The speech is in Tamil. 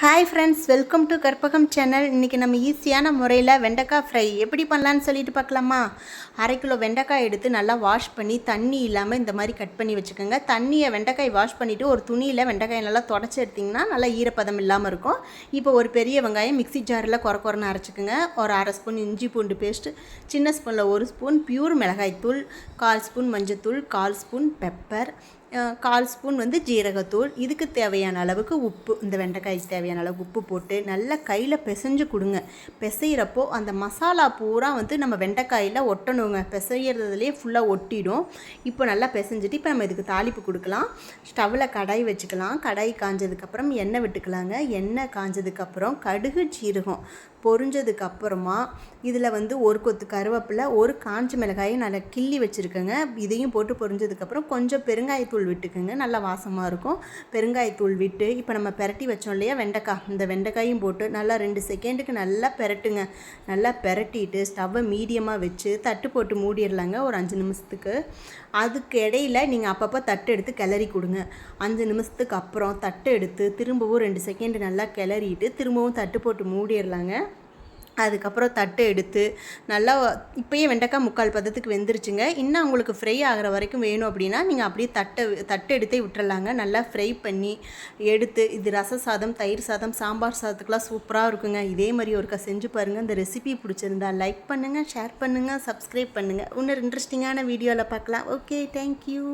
Hi friends welcome to Karpagam channel இன்றைக்கி நம்ம ஈஸியான முறையில் வெண்டைக்காய் ஃப்ரை எப்படி பண்ணலான்னு சொல்லிட்டு பார்க்கலாமா? அரை கிலோ வெண்டைக்காய் எடுத்து நல்லா வாஷ் பண்ணி தண்ணி இல்லாமல் இந்த மாதிரி கட் பண்ணி வச்சுக்கோங்க. தண்ணியை வெண்டைக்காய் வாஷ் பண்ணிவிட்டு ஒரு துணியில் வெண்டைக்காய் நல்லா தொடச்சி எடுத்திங்கன்னா நல்லா ஈரப்பதம் இல்லாமல் இருக்கும். இப்போ ஒரு பெரிய வெங்காயம் மிக்ஸி ஜாரில் குறை குறைன்னு அரைச்சிக்கோங்க. ஒரு அரை ஸ்பூன் இஞ்சி பூண்டு பேஸ்ட்டு சின்ன ஸ்பூனில் ஒரு ஸ்பூன் பியூர் மிளகாய்த்தூள் கால் ஸ்பூன் மஞ்சத்தூள் கால் ஸ்பூன் பெப்பர் கால் ஸ்பூன் வந்து ஜீரகத்தூள். இதுக்கு தேவையான அளவுக்கு உப்பு இந்த வெண்டைக்காய்க்கு தேவையான அளவுக்கு உப்பு போட்டு நல்லா கையில் பிசைஞ்சு கொடுங்க. பிசைகிறப்போ அந்த மசாலா பூரா வந்து நம்ம வெண்டைக்காயில் ஒட்டணுங்க. பிசைகிறதுலேயே ஃபுல்லாக ஒட்டிடும். இப்போ நல்லா பிசைஞ்சிட்டு இப்போ நம்ம இதுக்கு தாளிப்பு கொடுக்கலாம். ஸ்டவ்வில் கடாய் வச்சுக்கலாம். கடாய் காஞ்சதுக்கப்புறம் எண்ணெய் விட்டுக்கலாங்க. எண்ணெய் காஞ்சதுக்கப்புறம் கடுகு ஜீரகம் பொரிஞ்சதுக்கு அப்புறமா இதில் வந்து ஒரு கொத்து கருவேப்பிலை ஒரு காஞ்ச மிளகாயை நல்லா கிள்ளி வச்சுருக்கேங்க. இதையும் போட்டு பொரிஞ்சதுக்கப்புறம் கொஞ்சம் பெருங்காயத்தூள் விட்டுக்குங்க. நல்லா வாசமாக இருக்கும். பெருங்காயத்தூள் விட்டு இப்போ நம்ம பெரட்டி வச்சோம் இல்லையா? வெண்டைக்காய். இந்த வெண்டைக்காயும் போட்டு நல்லா ரெண்டு செகண்டுக்கு நல்லா பெரட்டுங்க. நல்லா பெரட்டிட்டு ஸ்டவ்வை மீடியமாக வச்சு தட்டு போட்டு மூடிடலாங்க ஒரு அஞ்சு நிமிஷத்துக்கு. அதுக்கு இடையில நீங்கள் அப்பப்போ தட்டு எடுத்து கிளறி கொடுங்க. அஞ்சு நிமிஷத்துக்கு அப்புறம் தட்டு எடுத்து திரும்பவும் ரெண்டு செகண்டு நல்லா கிளறிட்டு திரும்பவும் தட்டு போட்டு மூடிடலாங்க. அதுக்கப்புறம் தட்டு எடுத்து நல்லா இப்போயே வெண்டைக்காய் முக்கால் பதத்துக்கு வெந்துருச்சுங்க. இன்னும் உங்களுக்கு ஃப்ரை ஆகிற வரைக்கும் வேணும் அப்படின்னா நீங்கள் அப்படியே தட்டை தட்டு எடுத்தே விட்டுறலாங்க. நல்லா ஃப்ரை பண்ணி எடுத்து இது ரச சாதம் தயிர் சாதம் சாம்பார் சாதத்துக்குலாம் சூப்பராக இருக்குங்க. இதே மாதிரி ஒருக்கா செஞ்சு பாருங்கள் இந்த ரெசிபி பிடிச்சிருந்தா லைக் பண்ணுங்கள் ஷேர் பண்ணுங்கள் சப்ஸ்கிரைப் பண்ணுங்கள் இன்னொரு இன்ட்ரெஸ்டிங்கான வீடியோவில் பார்க்கலாம். Okay thank you